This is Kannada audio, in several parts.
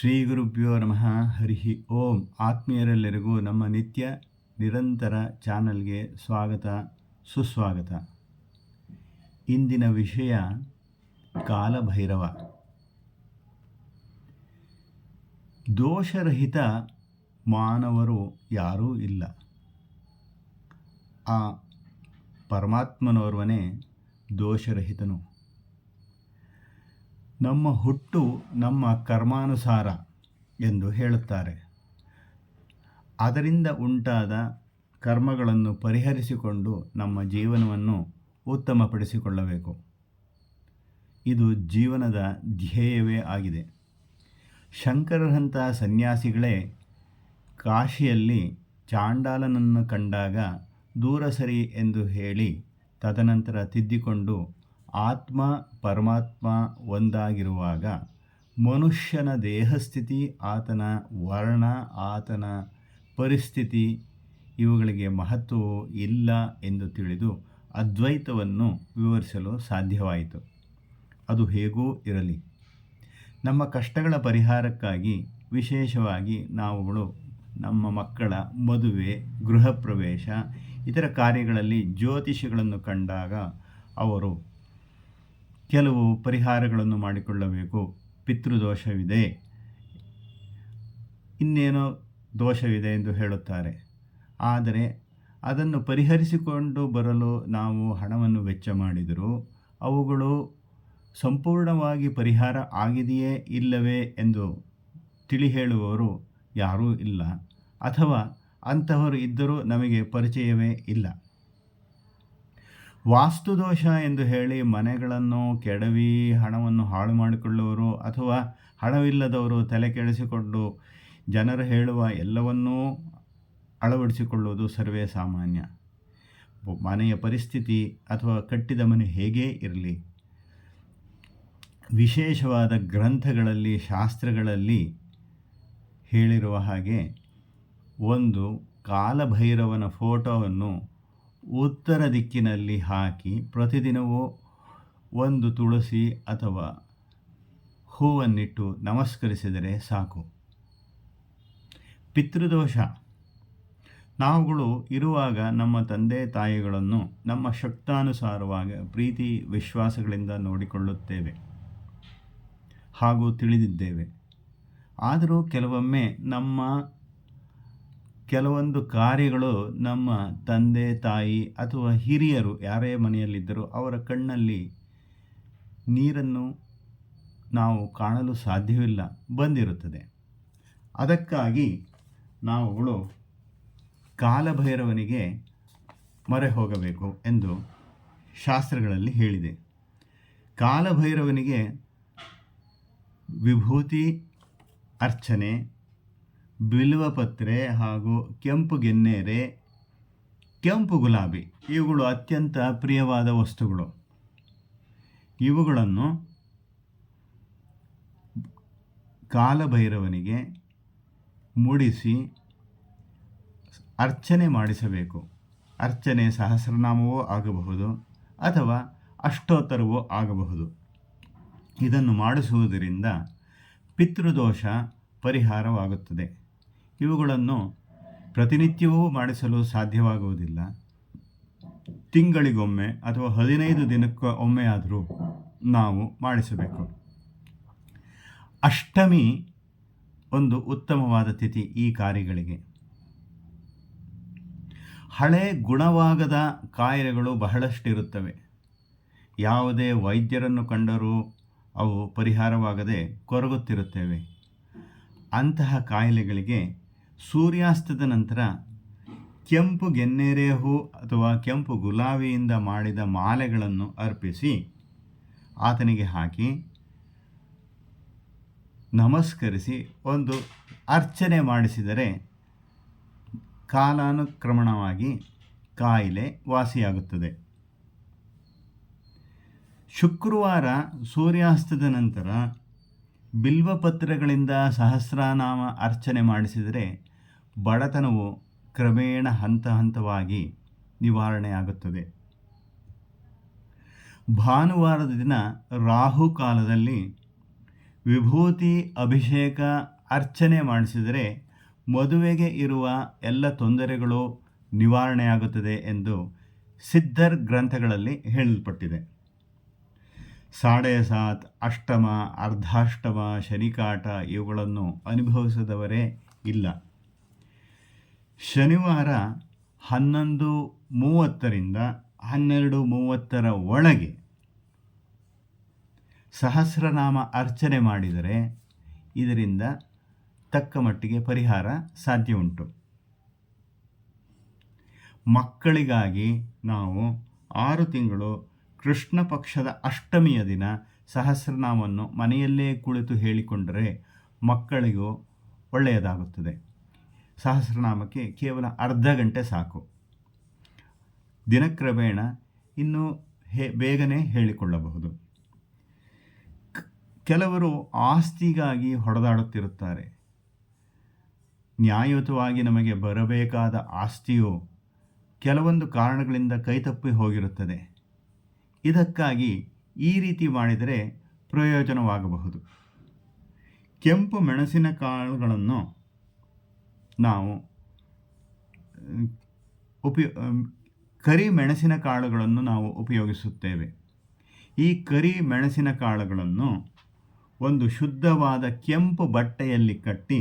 ಶ್ರೀ ಗುರುಭ್ಯೋ ನಮಃ. ಹರಿ ಓಂ. ಆತ್ಮೀಯರೆಲ್ಲರಿಗೂ ನಮ್ಮ ನಿತ್ಯ ನಿರಂತರ ಚಾನಲ್ಗೆ ಸ್ವಾಗತ, ಸುಸ್ವಾಗತ. ಇಂದಿನ ವಿಷಯ ಕಾಲಭೈರವ. ದೋಷರಹಿತ ಮಾನವರು ಯಾರೂ ಇಲ್ಲ. ಆ ಪರಮಾತ್ಮನೋರ್ವನೇ ದೋಷರಹಿತನು. ನಮ್ಮ ಹುಟ್ಟು ನಮ್ಮ ಕರ್ಮಾನುಸಾರ ಎಂದು ಹೇಳುತ್ತಾರೆ. ಅದರಿಂದ ಉಂಟಾದ ಕರ್ಮಗಳನ್ನು ಪರಿಹರಿಸಿಕೊಂಡು ನಮ್ಮ ಜೀವನವನ್ನು ಉತ್ತಮಪಡಿಸಿಕೊಳ್ಳಬೇಕು. ಇದು ಜೀವನದ ಧ್ಯೇಯವೇ ಆಗಿದೆ. ಶಂಕರರಂತಹ ಸನ್ಯಾಸಿಗಳೇ, ಕಾಶಿಯಲ್ಲಿ ಚಾಂಡಾಲನನ್ನು ಕಂಡಾಗ ದೂರ ಸರಿ ಎಂದು ಹೇಳಿ ತದನಂತರ ತಿದ್ದಿಕೊಂಡು ಆತ್ಮ ಪರಮಾತ್ಮ ಒಂದಾಗಿರುವಾಗ ಮನುಷ್ಯನ ದೇಹಸ್ಥಿತಿ, ಆತನ ವರ್ಣ, ಆತನ ಪರಿಸ್ಥಿತಿ ಇವುಗಳಿಗೆ ಮಹತ್ವ ಇಲ್ಲ ಎಂದು ತಿಳಿದು ಅದ್ವೈತವನ್ನು ವಿವರಿಸಲು ಸಾಧ್ಯವಾಯಿತು. ಅದು ಹೇಗೂ ಇರಲಿ. ನಮ್ಮ ಕಷ್ಟಗಳ ಪರಿಹಾರಕ್ಕಾಗಿ ವಿಶೇಷವಾಗಿ ನಾವುಗಳು ನಮ್ಮ ಮಕ್ಕಳ ಮದುವೆ ಗೃಹ ಪ್ರವೇಶ ಇತರ ಕಾರ್ಯಗಳಲ್ಲಿ ಜ್ಯೋತಿಷಿಗಳನ್ನು ಕಂಡಾಗ ಅವರು ಕೆಲವು ಪರಿಹಾರಗಳನ್ನು ಮಾಡಿಕೊಳ್ಳಬೇಕು. ಪಿತೃದೋಷವಿದೆ. ಇನ್ನೇನೋ ದೋಷವಿದೆ ಎಂದು ಹೇಳುತ್ತಾರೆ. ಆದರೆ ಅದನ್ನು ಪರಿಹರಿಸಿಕೊಂಡು ಬರಲು ನಾವು ಹಣವನ್ನು ವೆಚ್ಚ ಮಾಡಿದರೂ ಅವುಗಳು ಸಂಪೂರ್ಣವಾಗಿ ಪರಿಹಾರ ಆಗಿದೆಯೇ ಇಲ್ಲವೇ ಎಂದು ತಿಳಿ ಹೇಳುವವರು ಯಾರೂ ಇಲ್ಲ. ಅಥವಾ ಅಂತಹವರು ಇದ್ದರೂ ನಮಗೆ ಪರಿಚಯವೇ ಇಲ್ಲ. ವಾಸ್ತುದೋಷ ಎಂದು ಹೇಳಿ ಮನೆಗಳನ್ನು ಕೆಡವಿ ಹಣವನ್ನು ಹಾಳು ಮಾಡಿಕೊಳ್ಳುವರು ಅಥವಾ ಹಣವಿಲ್ಲದವರು ತಲೆ ಕೆಡಿಸಿಕೊಂಡು ಜನರು ಹೇಳುವ ಎಲ್ಲವನ್ನೂ ಅಳವಡಿಸಿಕೊಳ್ಳುವುದು ಸರ್ವೇ ಸಾಮಾನ್ಯ. ಮನೆಯ ಪರಿಸ್ಥಿತಿ ಅಥವಾ ಕಟ್ಟಿದ ಮನೆ ಹೇಗೇ ಇರಲಿ. ವಿಶೇಷವಾದ ಗ್ರಂಥಗಳಲ್ಲಿ, ಶಾಸ್ತ್ರಗಳಲ್ಲಿ ಹೇಳಿರುವ ಹಾಗೆ ಒಂದು ಕಾಲಭೈರವನ ಫೋಟೋವನ್ನು ಉತ್ತರ ದಿಕ್ಕಿನಲ್ಲಿ ಹಾಕಿ ಪ್ರತಿದಿನವೂ ಒಂದು ತುಳಸಿ ಅಥವಾ ಹೂವನ್ನಿಟ್ಟು ನಮಸ್ಕರಿಸಿದರೆ ಸಾಕು. ಪಿತೃದೋಷ. ನಾವುಗಳು ಇರುವಾಗ ನಮ್ಮ ತಂದೆ ತಾಯಿಗಳನ್ನು ನಮ್ಮ ಶಕ್ತಾನುಸಾರವಾಗಿ ಪ್ರೀತಿ ವಿಶ್ವಾಸಗಳಿಂದ ನೋಡಿಕೊಳ್ಳುತ್ತೇವೆ ಹಾಗೂ ತಿಳಿದಿದ್ದೇವೆ. ಆದರೂ ಕೆಲವೊಮ್ಮೆ ನಮ್ಮ ಕೆಲವೊಂದು ಕಾರ್ಯಗಳು ನಮ್ಮ ತಂದೆ, ತಾಯಿ ಅಥವಾ ಹಿರಿಯರು ಯಾರೇ ಮನೆಯಲ್ಲಿದ್ದರೂ ಅವರ ಕಣ್ಣಲ್ಲಿ ನೀರನ್ನು ನಾವು ಕಾಣಲು ಸಾಧ್ಯವಿಲ್ಲ, ಬಂದಿರುತ್ತದೆ. ಅದಕ್ಕಾಗಿ ನಾವುಗಳು ಕಾಲಭೈರವನಿಗೆ ಮೊರೆ ಹೋಗಬೇಕು ಎಂದು ಶಾಸ್ತ್ರಗಳಲ್ಲಿ ಹೇಳಿದೆ. ಕಾಲಭೈರವನಿಗೆ ವಿಭೂತಿ, ಅರ್ಚನೆ ಬಿಲ್ವಪತ್ರೆ ಹಾಗೂ ಕೆಂಪು ಗೆನ್ನೇರೆ, ಕೆಂಪು ಗುಲಾಬಿ, ಇವುಗಳು ಅತ್ಯಂತ ಪ್ರಿಯವಾದ ವಸ್ತುಗಳು. ಇವುಗಳನ್ನು ಕಾಲಭೈರವನಿಗೆ ಮೂಡಿಸಿ ಅರ್ಚನೆ ಮಾಡಿಸಬೇಕು. ಅರ್ಚನೆ ಸಹಸ್ರನಾಮವೂ ಆಗಬಹುದು ಅಥವಾ ಅಷ್ಟೋತ್ತರವೂ ಆಗಬಹುದು. ಇದನ್ನು ಮಾಡಿಸುವುದರಿಂದ ಪಿತೃದೋಷ ಪರಿಹಾರವಾಗುತ್ತದೆ. ಇವುಗಳನ್ನು ಪ್ರತಿನಿತ್ಯವೂ ಮಾಡಿಸಲು ಸಾಧ್ಯವಾಗುವುದಿಲ್ಲ. ತಿಂಗಳಿಗೊಮ್ಮೆ ಅಥವಾ ಹದಿನೈದು ದಿನಕ್ಕೆ ಒಮ್ಮೆ ಆದರೂ ನಾವು ಮಾಡಿಸಬೇಕು. ಅಷ್ಟಮಿ ಒಂದು ಉತ್ತಮವಾದ ತಿಥಿ ಈ ಕಾರ್ಯಗಳಿಗೆ. ಹಳೆ ಗುಣವಾಗದ ಕಾಯಿಲೆಗಳು ಬಹಳಷ್ಟಿರುತ್ತವೆ. ಯಾವುದೇ ವೈದ್ಯರನ್ನು ಕಂಡರೂ ಅವು ಪರಿಹಾರವಾಗದೆ ಕೊರಗುತ್ತಿರುತ್ತೇವೆ. ಅಂತಹ ಕಾಯಿಲೆಗಳಿಗೆ ಸೂರ್ಯಾಸ್ತದ ನಂತರ ಕೆಂಪು ಗೆನ್ನೇರೆ ಹೂ ಅಥವಾ ಕೆಂಪು ಗುಲಾಬಿಯಿಂದ ಮಾಡಿದ ಮಾಲೆಗಳನ್ನು ಅರ್ಪಿಸಿ ಆತನಿಗೆ ಹಾಕಿ ನಮಸ್ಕರಿಸಿ ಒಂದು ಅರ್ಚನೆ ಮಾಡಿಸಿದರೆ ಕಾಲಾನುಕ್ರಮಣವಾಗಿ ಕಾಯಿಲೆ ವಾಸಿಯಾಗುತ್ತದೆ. ಶುಕ್ರವಾರ ಸೂರ್ಯಾಸ್ತದ ನಂತರ ಬಿಲ್ವಪತ್ರಗಳಿಂದ ಸಹಸ್ರನಾಮ ಅರ್ಚನೆ ಮಾಡಿಸಿದರೆ ಬಡತನವು ಕ್ರಮೇಣ ಹಂತ ಹಂತವಾಗಿ ನಿವಾರಣೆಯಾಗುತ್ತದೆ ಭಾನುವಾರದ ದಿನ ರಾಹು ಕಾಲದಲ್ಲಿ ವಿಭೂತಿ, ಅಭಿಷೇಕ, ಅರ್ಚನೆ ಮಾಡಿಸಿದರೆ ಮದುವೆಗೆ ಇರುವ ಎಲ್ಲ ತೊಂದರೆಗಳು ನಿವಾರಣೆಯಾಗುತ್ತದೆ ಎಂದು ಸಿದ್ಧರ್ ಗ್ರಂಥಗಳಲ್ಲಿ ಹೇಳಲ್ಪಟ್ಟಿದೆ. ಸಾಡೆ ಸಾತ್, ಅಷ್ಟಮ, ಅರ್ಧಾಷ್ಟಮ, ಶನಿಕಾಟ ಇವುಗಳನ್ನು ಅನುಭವಿಸದವರೇ ಇಲ್ಲ. ಶನಿವಾರ ಹನ್ನೊಂದು ಮೂವತ್ತರಿಂದ ಹನ್ನೆರಡು ಮೂವತ್ತರ ಒಳಗೆ ಸಹಸ್ರನಾಮ ಅರ್ಚನೆ ಮಾಡಿದರೆ ಇದರಿಂದ ತಕ್ಕ ಮಟ್ಟಿಗೆ ಪರಿಹಾರ ಸಾಧ್ಯ ಉಂಟು. ಮಕ್ಕಳಿಗಾಗಿ ನಾವು ಆರು ತಿಂಗಳು ಕೃಷ್ಣ ಪಕ್ಷದ ಅಷ್ಟಮಿಯ ದಿನ ಸಹಸ್ರನಾಮವನ್ನು ಮನೆಯಲ್ಲೇ ಕುಳಿತು ಹೇಳಿಕೊಂಡರೆ ಮಕ್ಕಳಿಗೂ ಒಳ್ಳೆಯದಾಗುತ್ತದೆ. ಸಹಸ್ರನಾಮಕ್ಕೆ ಕೇವಲ ಅರ್ಧ ಗಂಟೆ ಸಾಕು. ದಿನಕ್ರಮೇಣ ಇನ್ನೂ ಹೇ, ಬೇಗನೆ ಹೇಳಿಕೊಳ್ಳಬಹುದು. ಕೆಲವರು ಆಸ್ತಿಗಾಗಿ ಹೊಡೆದಾಡುತ್ತಿರುತ್ತಾರೆ. ನ್ಯಾಯಯುತವಾಗಿ ನಮಗೆ ಬರಬೇಕಾದ ಆಸ್ತಿಯು ಕೆಲವೊಂದು ಕಾರಣಗಳಿಂದ ಕೈತಪ್ಪಿ ಹೋಗಿರುತ್ತದೆ. ಇದಕ್ಕಾಗಿ ಈ ರೀತಿ ಮಾಡಿದರೆ ಪ್ರಯೋಜನವಾಗಬಹುದು. ಕೆಂಪು ಮೆಣಸಿನ ಕಾಳುಗಳನ್ನು ನಾವು ಉಪಯೋ ಕರಿ ಮೆಣಸಿನ ಕಾಳುಗಳನ್ನು ನಾವು ಉಪಯೋಗಿಸುತ್ತೇವೆ. ಈ ಕರಿ ಮೆಣಸಿನ ಕಾಳುಗಳನ್ನು ಒಂದು ಶುದ್ಧವಾದ ಕೆಂಪು ಬಟ್ಟೆಯಲ್ಲಿ ಕಟ್ಟಿ,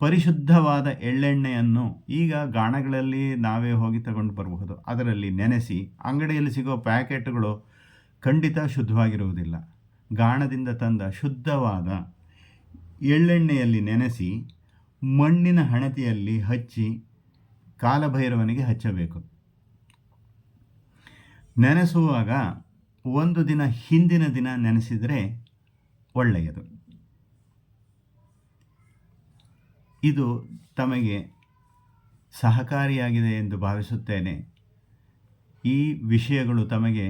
ಪರಿಶುದ್ಧವಾದ ಎಳ್ಳೆಣ್ಣೆಯನ್ನು ಈಗ ಗಾಣಗಳಲ್ಲಿ ನಾವೇ ಹೋಗಿ ತಗೊಂಡು ಬರಬಹುದು. ಅದರಲ್ಲಿ ನೆನೆಸಿ, ಅಂಗಡಿಯಲ್ಲಿ ಸಿಗೋ ಪ್ಯಾಕೆಟ್ಗಳು ಖಂಡಿತ ಶುದ್ಧವಾಗಿರುವುದಿಲ್ಲ. ಗಾಣದಿಂದ ತಂದ ಶುದ್ಧವಾದ ಎಳ್ಳೆಣ್ಣೆಯಲ್ಲಿ ನೆನೆಸಿ ಮಣ್ಣಿನ ಹಣತೆಯಲ್ಲಿ ಹಚ್ಚಿ ಕಾಲಭೈರವನಿಗೆ ಹಚ್ಚಬೇಕು. ನೆನೆಸುವಾಗ ಒಂದು ದಿನ ಹಿಂದಿನ ದಿನ ನೆನೆಸಿದರೆ ಒಳ್ಳೆಯದು. ಇದು ತಮಗೆ ಸಹಕಾರಿಯಾಗಿದೆ ಎಂದು ಭಾವಿಸುತ್ತೇನೆ. ಈ ವಿಷಯಗಳು ತಮಗೆ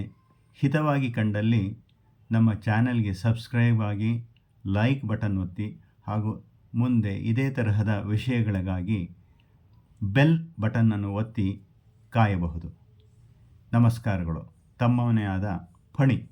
ಹಿತವಾಗಿ ಕಂಡಲ್ಲಿ ನಮ್ಮ ಚಾನೆಲ್ಗೆ ಸಬ್ಸ್ಕ್ರೈಬ್ ಆಗಿ ಲೈಕ್ ಬಟನ್ ಒತ್ತಿ ಹಾಗೂ ಮುಂದೆ ಇದೇ ತರಹದ ವಿಷಯಗಳಿಗಾಗಿ ಬೆಲ್ ಬಟನ್ನನ್ನು ಒತ್ತಿ ಕಾಯಬಹುದು. ನಮಸ್ಕಾರಗಳು. ತಮ್ಮವನೇ ಆದ ಫಣಿ.